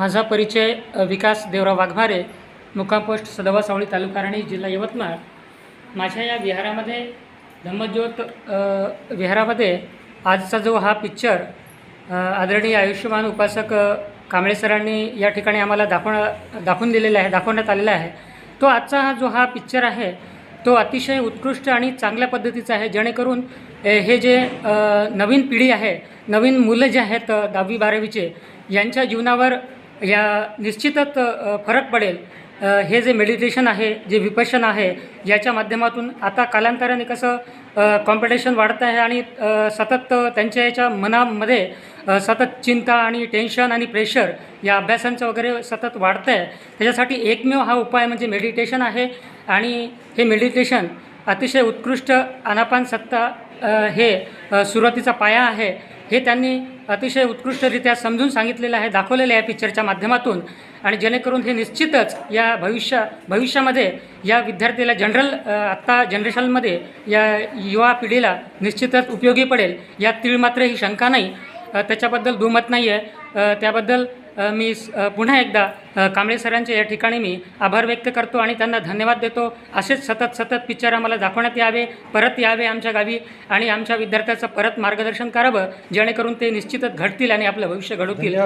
माझा परिचय विकास देवराव वाघमारे मुक्काम पोस्ट सदवा सावळी तालुका राणी जिल्हा यवतमाळ. माझ्या या विहारामध्ये धम्मज्योत विहारामध्ये आजचा जो हा पिक्चर आदरणीय आयुष्यमान उपासक कांबळे सरांनी या ठिकाणी आम्हाला दाखवण दाखवून दिलेला आहे दाखवण्यात आलेला आहे. तो आजचा हा जो हा पिक्चर आहे तो अतिशय उत्कृष्ट आणि चांगल्या पद्धतीचा आहे. जेणेकरून हे जे नवीन पिढी आहे नवीन मुलं जे आहेत दहावी बारावीचे यांच्या जीवनावर या निश्चितच फरक पडेल. हे जे मेडिटेशन आहे जे विपशन आहे याच्या माध्यमातून आता कालांतराने कसं कॉम्पिटिशन वाढत आहे आणि सतत त्यांच्या याच्या मनामध्ये सतत चिंता आणि टेन्शन आणि प्रेशर या अभ्यासांचं वगैरे सतत वाढतं आहे त्याच्यासाठी एकमेव हा उपाय म्हणजे मेडिटेशन आहे. आणि हे मेडिटेशन अतिशय उत्कृष्ट अनापान सत्ता हे सुरुवातीचा पाया आहे हे त्यांनी अतिशय उत्कृष्टरित्या समजून सांगितलेलं आहे दाखवलेलं आहे पिक्चरच्या माध्यमातून. आणि जेणेकरून हे निश्चितच या भविष्य भविष्यामध्ये या विद्यार्थ्याला जनरल आत्ता जनरेशनमध्ये या युवा पिढीला निश्चितच उपयोगी पडेल. यात तीळ मात्र ही शंका नाही. त्याच्याबद्दल दुमत नाही आहे त्याबद्दल मी पुन्हा एकदा कांबळे सरांचे या ठिकाणी मी आभार व्यक्त करतो आणि त्यांना धन्यवाद देतो. असेच सतत सतत पिक्चर आम्हाला दाखवण्यात यावे परत यावे आमच्या गावी आणि आमच्या विद्यार्थ्याचं परत मार्गदर्शन करावं जेणेकरून ते निश्चितच घडतील आणि आपलं भविष्य घडवतील.